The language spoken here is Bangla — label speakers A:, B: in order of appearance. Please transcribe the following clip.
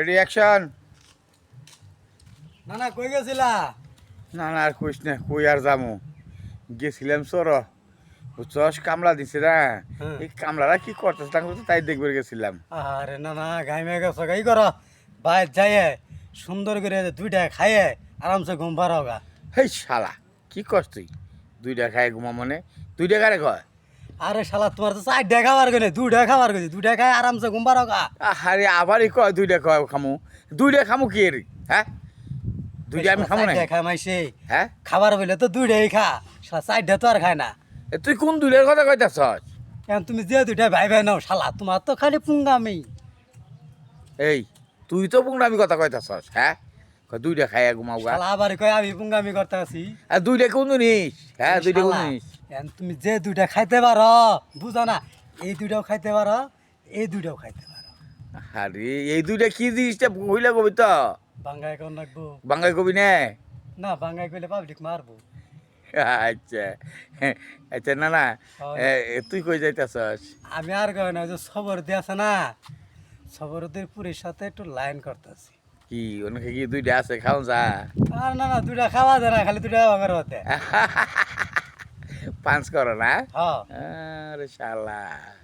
A: রেডি অ্যাকশন
B: না না কই গেছিলা?
A: না না আর কইস না কই আর যামু? গেছিলাম সর বুঝছস কামলা দিছে না।
B: হ্যাঁ।
A: এই কামলারা কি করতেছে তাঙ্গ তো তাই দেখবে গেছিলাম।
B: আরে না না গাইমে গেছো গাই করো? বাইর যাইয়ে সুন্দর করে দুইটা খাইয়ে আরামসে ঘুম পারাও গা।
A: হেই শালা কি করছ তুই? দুইটা খাই ঘুমা মনে দুইটা কারে কয়?
B: আরে শালা তোমার তো চারটা খাবার গেলে দুইটা খাবার গেছি দুইটা খাই আরামসে ঘুম পারাও গা।
A: আরে আবারই কয় দুইটা কয় খামু? দুইটা খামু কি হ্যাঁ? দুইটা আমি খামু না
B: খাই মাইছে
A: হ্যাঁ?
B: খাবার বলে তো দুইটাই খা। শালা চারটা তো আর খায় না।
A: এ তুই কোন দুইটার কথা কইতাছস?
B: এখন তুমি যে দুইটা ভাই ভাই নাও শালা তোমার তো খালি পুঙ্গামি।
A: এই তুই তো পুঙ্গামি কথা কইতাছস হ্যাঁ? কয় দুইটা খাই ঘুমাও
B: আবার কই আমি পুঙ্গামি করতে আছি
A: আর দুইটা কোন জিনিস? হ্যাঁ দুইটা কোন জিনিস?
B: এখন তুমি যে দুইটা খাইতে পারো বুঝো না এই দুইটাও খাইতে পারো এই দুইটাও খাইতে পারো।
A: আরে এই দুইটা কি জিনিসটা কইলে কবি তো?
B: বাঙ্গাই কোন রাখব?
A: বাংলায় কবি নে?
B: না বাঙ্গাই কইলে পাবলিক মারবো।
A: আচ্ছা আচ্ছা না না তুই কই যাইতাছস?
B: আমি আর কই না যে সবর দিয়ে আছে না সবরদের পুরীর সাথে একটু লাইন করতেছি।
A: কি অনেকে কি দুইটা আছে খাও যা।
B: আর না না দুইটা খাওয়া যায় না খালি দুইটা ভাঙার হতে
A: পাঁচ করো না?
B: হ্যাঁ।
A: আরে শালা।